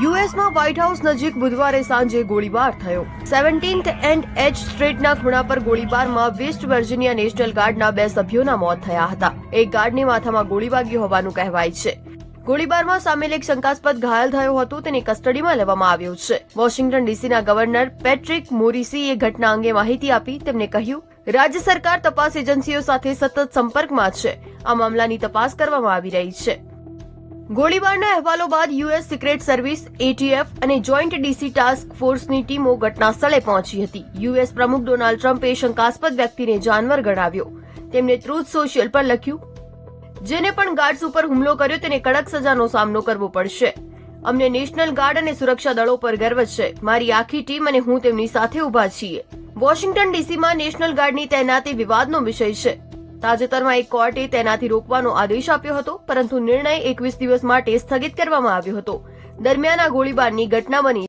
યુએસમાં white house નજીક બુધવારે સાંજે ગોળીબાર થયો. સેવન્ટીન્થ એન્ડ એચ સ્ટ્રીટના ખૂણા પર ગોળીબારમાં વેસ્ટ વર્જિનિયા નેશનલ ગાર્ડના બે સભ્યોના મોત થયા હતા. એક ગાર્ડને માથામાં ગોળી વાગી હોવાનું કહેવાય છે. ગોળીબારમાં સામેલ એક શંકાસ્પદ ઘાયલ થયો હતો, તેને કસ્ટડીમાં લેવામાં આવ્યો છે. વોશિંગ્ટન ડીસીના ગવર્નર પેટ્રિક મોરિસીએ ઘટના અંગે માહિતી આપી તેમને કહ્યું, રાજ્ય સરકાર તપાસ એજન્સીઓ સાથે સતત સંપર્કમાં છે. આ મામલાની તપાસ કરવામાં આવી રહી છે. ગોળીબારના અહેવાલો બાદ યુએસ સિક્રેટ સર્વિસ એટીએફ અને જોઈન્ટ ડીસી ટાસ્ક ફોર્સની ટીમો ઘટના સ્થળે પહોંચી હતી. યુએસ પ્રમુખ ડોનાલ્ડ ટ્રમ્પે શંકાસ્પદ વ્યક્તિને જાનવર ગણાવ્યો. તેમણે ટ્રુથ સોશિયલ પર લખ્યું, જેને પણ ગાર્ડ્સ ઉપર હુમલો કર્યો તેને કડક સજાનો સામનો કરવો પડશે. અમને નેશનલ ગાર્ડ અને સુરક્ષા દળો પર ગર્વ છે. મારી આખી ટીમ અને હું તેમની સાથે ઊભા છીએ. વોશિંગ્ટન ડીસીમાં નેશનલ ગાર્ડની તૈનાતી વિવાદનો વિષય છે. તાજેતરમાં એક કોર્ટે તેનાથી રોકવાનો આદેશ આપ્યો હતો, પરંતુ નિર્ણય એકવીસ દિવસ માટે સ્થગિત કરવામાં આવ્યો હતો. દરમિયાન આ ગોળીબારની ઘટના બની